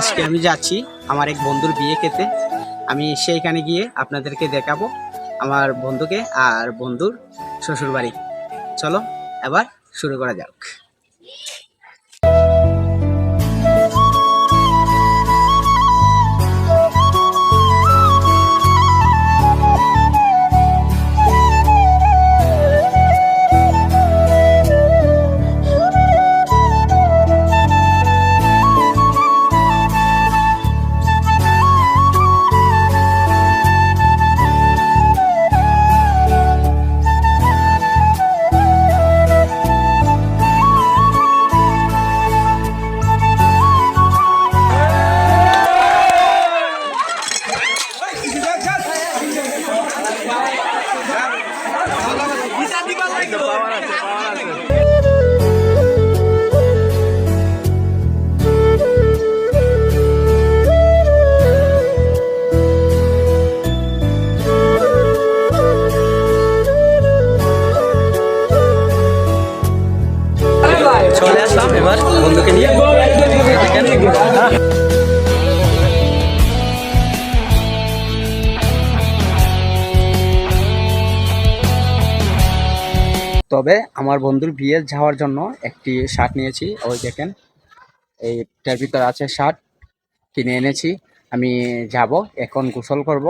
আজকে আমি যাচ্ছি আমার এক বন্ধুর বিয়ে খেতে। আমি সেইখানে গিয়ে আপনাদেরকে দেখাবো আমার বন্ধুকে আর বন্ধুর শ্বশুরবাড়ি। চলো, এবার শুরু করা যাক। আসলাম এবার বন্ধুকে নিয়ে। তবে আমার বন্ধুর বিয়ে যাওয়ার জন্য একটি শার্ট নিয়েছি। ওই দেখেন এইটার ভিতর আছে শার্ট, কিনে এনেছি। আমি যাব, এখন গোসল করব।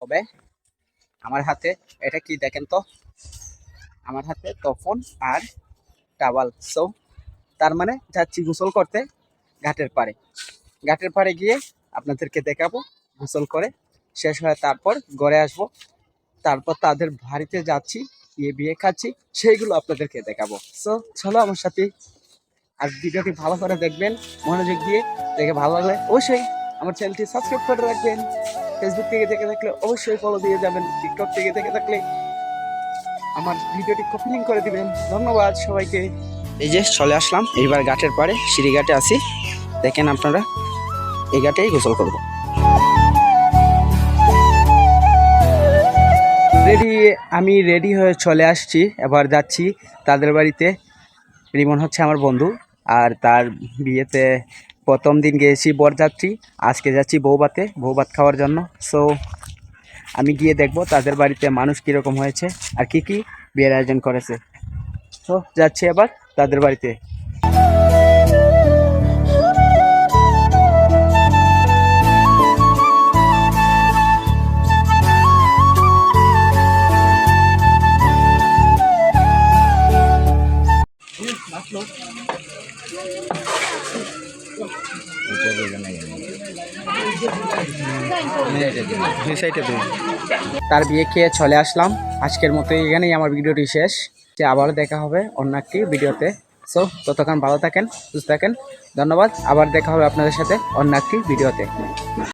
তবে আমার হাতে, এটা কি দেখেন তো? আমার হাতে তখন আর টাওয়াল। সো তার মানে যাচ্ছি গোসল করতে ঘাটের পাড়ে। ঘাটের পাড়ে গিয়ে আপনাদেরকে দেখাবো, গোসল করে শেষ হয়ে তারপর ঘরে আসব। তারপর তাদের বাড়িতে যাচ্ছি, গিয়ে বিয়ে খাচ্ছি, সেইগুলো আপনাদেরকে দেখাবো। সো চলো আমার সাথে আর ভিডিওটি ভালো করে দেখবেন, মনোযোগ দিয়ে দেখে ভালো লাগলে অবশ্যই আমার চ্যানেলটি সাবস্ক্রাইব করে রাখবেন। ফেসবুক থেকে দেখে থাকলে অবশ্যই ফলো দিয়ে যাবেন টিকটক থেকে দেখে থাকলে আমার ভিডিওটি কপি লিঙ্ক করে দিবেন। ধন্যবাদ সবাইকে। এই যে চলে আসলাম, এইবার ঘাটের পাড়ে, সিঁড়ি ঘাটে আসি দেখেন আপনারা, এই ঘাটেই গোসল করব। রেডি, আমি রেডি হয়ে চলে আসছি, এবার যাচ্ছি তাদের বাড়িতে। রিমন হচ্ছে আমার বন্ধু, আর তার বিয়েতে প্রথম দিন গিয়েছি বরযাত্রী, আজকে যাচ্ছি বৌভাতে, বৌভাত খাওয়ার জন্য। সো আমি গিয়ে দেখব তাদের বাড়িতে মানুষ কীরকম হয়েছে, আর কি কি বিয়ের আয়োজন করেছে। তো যাচ্ছি এবার। তাদের বাড়িতে। তার বিয়ে খেয়ে চলে আসলাম। আজকের মতো এখানেই আমার ভিডিওটি শেষ। যে আবারও দেখা হবে অন্য একটি ভিডিওতে। সো ততক্ষণ ভালো থাকেন, সুস্থ থাকেন। ধন্যবাদ। আবার দেখা হবে আপনাদের সাথে অন্য একটি ভিডিওতে।